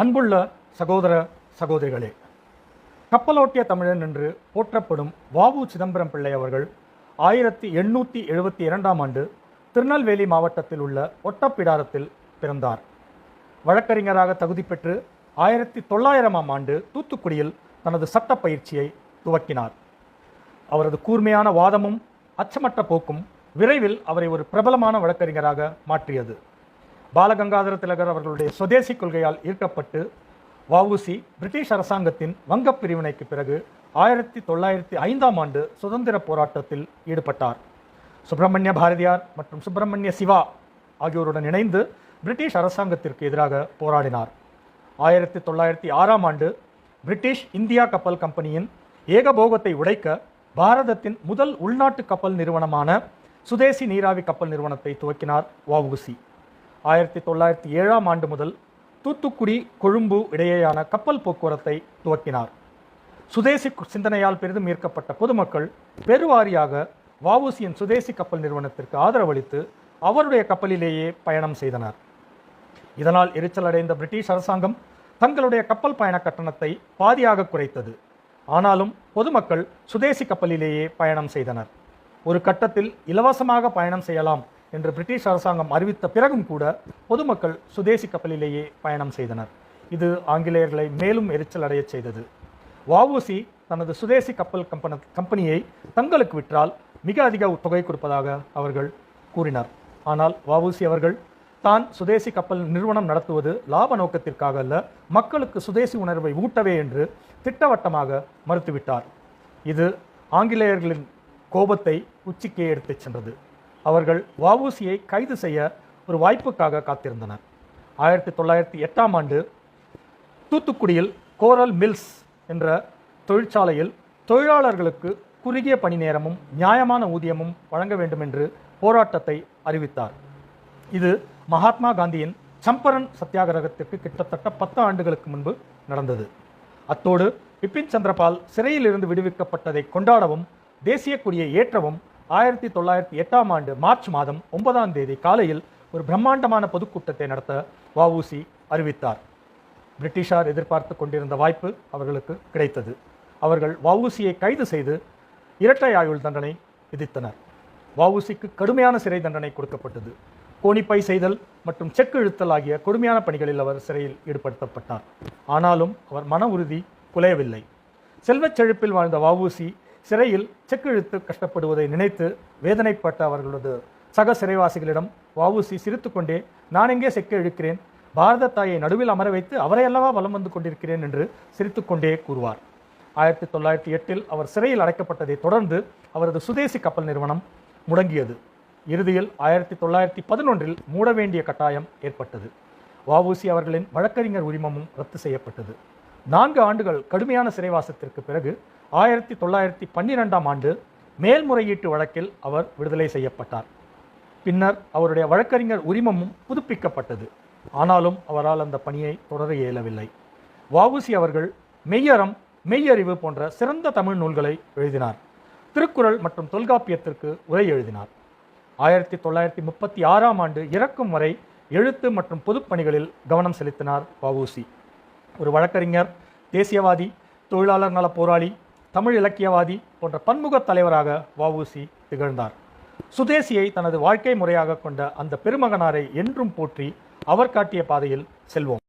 அன்புள்ள சகோதர சகோதரிகளே கப்பலோட்டிய தமிழன் என்று போற்றப்படும் வாவு சிதம்பரம் பிள்ளை அவர்கள் ஆயிரத்தி எண்ணூற்றி எழுபத்தி இரண்டாம் ஆண்டு திருநெல்வேலி மாவட்டத்தில் உள்ள ஒட்டப்பிடாரத்தில் பிறந்தார். வழக்கறிஞராக தகுதி பெற்று ஆயிரத்தி தொள்ளாயிரமாம் ஆண்டு தூத்துக்குடியில் தனது சட்ட பயிற்சியை துவக்கினார். அவரது கூர்மையான வாதமும் அச்சமற்ற போக்கும் விரைவில் அவரை ஒரு பிரபலமான வழக்கறிஞராக மாற்றியது. பாலகங்காதர திலகர் அவர்களுடைய சுதேசி கொள்கையால் ஈர்க்கப்பட்டு வவுசி பிரிட்டிஷ் அரசாங்கத்தின் வங்கப் பிரிவினைக்கு பிறகு ஆயிரத்தி தொள்ளாயிரத்தி ஐந்தாம் ஆண்டு சுதந்திர போராட்டத்தில் ஈடுபட்டார். சுப்பிரமணிய பாரதியார் மற்றும் சுப்பிரமணிய சிவா ஆகியோருடன் இணைந்து பிரிட்டிஷ் அரசாங்கத்திற்கு எதிராக போராடினார். ஆயிரத்தி தொள்ளாயிரத்தி ஆறாம் ஆண்டு பிரிட்டிஷ் இந்தியா கப்பல் கம்பெனியின் ஏகபோகத்தை உடைக்க பாரதத்தின் முதல் உள்நாட்டு கப்பல் நிறுவனமான சுதேசி நீராவி கப்பல் நிறுவனத்தை துவக்கினார் வவுசி ஆயிரத்தி தொள்ளாயிரத்தி ஏழாம் ஆண்டு முதல் தூத்துக்குடி கொழும்பு இடையேயான கப்பல் போக்குவரத்தை துவக்கினார். சுதேசி சிந்தனையால் பெரிதும் ஈர்க்கப்பட்ட பொதுமக்கள் பெருவாரியாக வஉசியின் சுதேசி கப்பல் நிறுவனத்திற்கு ஆதரவளித்து அவருடைய கப்பலிலேயே பயணம் செய்தனர். இதனால் எரிச்சல் அடைந்த பிரிட்டிஷ் அரசாங்கம் தங்களுடைய கப்பல் பயண கட்டணத்தை பாதியாக குறைத்தது. ஆனாலும் பொதுமக்கள் சுதேசி கப்பலிலேயே பயணம் செய்தனர். ஒரு கட்டத்தில் இலவசமாக பயணம் செய்யலாம் என்று பிரிட்டிஷ் அரசாங்கம் அறிவித்த பிறகும் கூட பொதுமக்கள் சுதேசி கப்பலிலேயே பயணம் செய்தனர். இது ஆங்கிலேயர்களை மேலும் எரிச்சல் அடைய செய்தது. வஉசி தனது சுதேசி கப்பல் கம்பன கம்பெனியை தங்களுக்கு விற்றால் மிக அதிக தொகை கொடுப்பதாக அவர்கள் கூறினார். ஆனால் வஉசி அவர்கள் தான் சுதேசி கப்பல் நிறுவனம் நடத்துவது லாப நோக்கத்திற்காக அல்ல மக்களுக்கு சுதேசி உணர்வை ஊட்டவே என்று திட்டவட்டமாக மறுத்துவிட்டார். இது ஆங்கிலேயர்களின் கோபத்தை உச்சிக்கே எடுத்துச் சென்றது. அவர்கள் வவுசியை கைது செய்ய ஒரு வாய்ப்புக்காக காத்திருந்தனர். ஆயிரத்தி தொள்ளாயிரத்தி எட்டாம் ஆண்டு தூத்துக்குடியில் கோரல் மில்ஸ் என்ற தொழிற்சாலையில் தொழிலாளர்களுக்கு குறுகிய பணி நேரமும் நியாயமான ஊதியமும் வழங்க வேண்டும் என்று போராட்டத்தை அறிவித்தார். இது மகாத்மா காந்தியின் சம்பரன் சத்தியாகிரகத்திற்கு கிட்டத்தட்ட பத்து ஆண்டுகளுக்கு முன்பு நடந்தது. அத்தோடு பிபின் சந்திரபால் சிறையில் இருந்து விடுவிக்கப்பட்டதை கொண்டாடவும் தேசிய கொடியை ஏற்றவும் ஆயிரத்தி தொள்ளாயிரத்தி எட்டாம் ஆண்டு மார்ச் மாதம் ஒன்பதாம் தேதி காலையில் ஒரு பிரம்மாண்டமான பொதுக்கூட்டத்தை நடத்த வவுசி அறிவித்தார். பிரிட்டிஷார் எதிர்பார்த்து கொண்டிருந்த வாய்ப்பு அவர்களுக்கு கிடைத்தது. அவர்கள் வவுசியை கைது செய்து இரட்டை ஆயுள் தண்டனை விதித்தனர். வவுசிக்கு கடுமையான சிறை தண்டனை கொடுக்கப்பட்டது. கோணிப்பை செய்தல் மற்றும் செக் இழுத்தல் ஆகிய கொடுமையான பணிகளில் அவர் சிறையில் ஈடுபடுத்தப்பட்டார். ஆனாலும் அவர் மன உறுதி குலையவில்லை. செல்வச் செழிப்பில் வாழ்ந்த வவுசி சிறையில் செக்கிழுத்து கஷ்டப்படுவதை நினைத்து வேதனைப்பட்ட அவர்களது சக சிறைவாசிகளிடம் வஉசி சிரித்துக்கொண்டே நான் எங்கே செக்க இழுக்கிறேன்? பாரத தாயை நடுவில் அமர வைத்து அவரை அல்லவா வலம் வந்து கொண்டிருக்கிறேன்? என்று சிரித்துக்கொண்டே கூறுவார். ஆயிரத்தி தொள்ளாயிரத்தி எட்டில் அவர் சிறையில் அடைக்கப்பட்டதை தொடர்ந்து அவரது சுதேசி கப்பல் நிறுவனம் முடங்கியது. இறுதியில் ஆயிரத்தி தொள்ளாயிரத்தி பதினொன்றில் மூட வேண்டிய கட்டாயம் ஏற்பட்டது. வஉசி அவர்களின் வழக்கறிஞர் உரிமமும் ரத்து செய்யப்பட்டது. நான்கு ஆண்டுகள் கடுமையான சிறைவாசத்திற்கு பிறகு ஆயிரத்தி தொள்ளாயிரத்தி பன்னிரெண்டாம் ஆண்டு மேல்முறையீட்டு வழக்கில் அவர் விடுதலை செய்யப்பட்டார். பின்னர் அவருடைய வழக்கறிஞர் உரிமமும் புதுப்பிக்கப்பட்டது. ஆனாலும் அவரால் அந்த பணியை தொடர இயலவில்லை. வவுசி அவர்கள் மெய்யறம் மெய்யறிவு போன்ற சிறந்த தமிழ் நூல்களை எழுதினார். திருக்குறள் மற்றும் தொல்காப்பியத்திற்கு உரை எழுதினார். ஆயிரத்தி தொள்ளாயிரத்தி முப்பத்தி ஆறாம் ஆண்டு இறக்கும் வரை எழுத்து மற்றும் பொதுப்பணிகளில் கவனம் செலுத்தினார் வவுசி ஒரு வழக்கறிஞர் தேசியவாதி தொழிலாளர் நல போராளி தமிழ் இலக்கியவாதி போன்ற பன்முக தலைவராக வஉசி திகழ்ந்தார். சுதேசியை தனது வாழ்க்கை முறையாக கொண்ட அந்த பெருமகனாரை என்றும் போற்றி அவர் காட்டிய பாதையில் செல்வோம்.